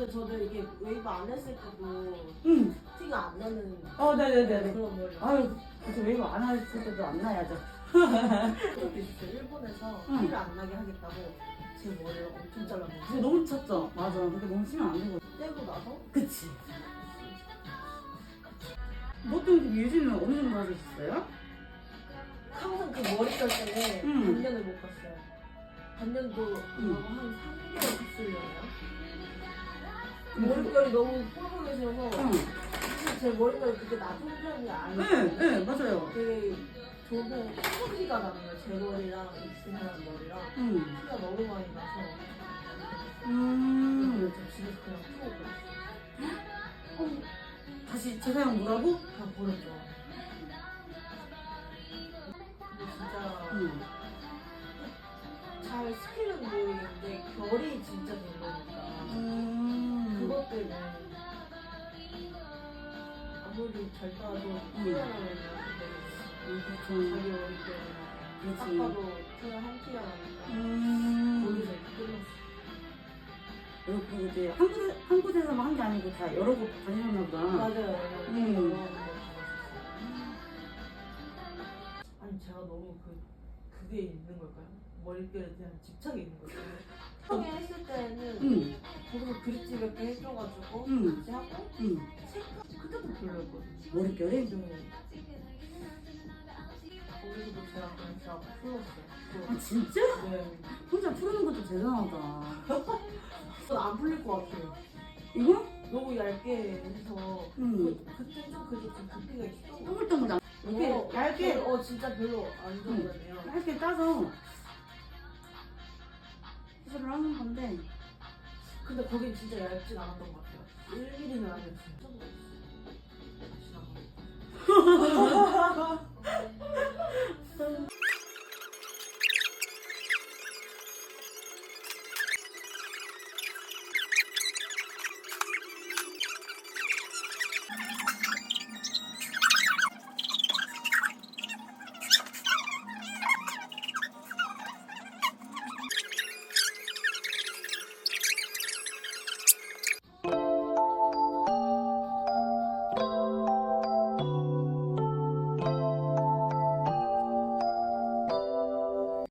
그 저도 이게 웨이브 안 했을 때도 응. 티가 안 나는 어, 네네네네. 그런 머리. 아유, 그래서 웨이브 안 했을 때도 안 나야죠. 그것도 있었어요. 일본에서 응. 티를 안 나게 하겠다고 제 머리를 엄청 잘랐는데 그게 너무 쳤죠? 맞아. 그게 너무 치면 안 되고. 떼고 나서 그치. 보통 유지는 어느 정도 하셨어요? 항상 그 머리 짤 때문에 응. 반년을 못 갔어요. 반년도 응. 한 3개월 갔으려나요? 응. 머릿결이 너무 뽀록해져서 응. 사실 제 머릿결이 그렇게 나쁜 편이 아니에요. 네, 네, 맞아요. 되게 저는 소리가 나는 거예요. 제 머리랑 이 사람 머리랑 응. 티가 너무 많이 나서 음. 그래서 저 집에서 그냥 풀어버렸어요. 다시 재사용 뭐라고? 그냥 버렸죠. 근데 진짜 응. 잘 스킬 그것 때문에 아무리 잘 따도 나면 그렇죠. 자기 머리 때문에 딱 그렇지. 봐도 티가 한 티가 나니까 음. 거기서 이렇게 끝났어. 그리고 이제 한 곳에 한 곳에서만 한 게 아니고 다 여러 곳 다니셨나 보다. 맞아요. 음. 아니 제가 너무 그 그게 있는 걸까요? 머릿결에 대한 집착이 있는 걸까요? 처음에 했을 때는 응, 거기서 그립지 몇개 해줘가지고 응, 같이 하고 응. 그때도 별로였거든요. 머릿결이? 네. 거기서도 제가 그냥 풀었어요. 아 진짜? 네. 혼자 푸는 것도 대단하다. 전안 풀릴 것 같아요. 이거? 너무 얇게 해서 응. 그, 그때 좀 그래도 좀것 같아요. 동글동글 나. 이렇게 어, 얇게 어 진짜 별로 안 좋거든요. 얇게 따서 시술을 하는 건데 근데 거긴 진짜 얇진 않았던 것 같아요. 1mm는 아니었어요.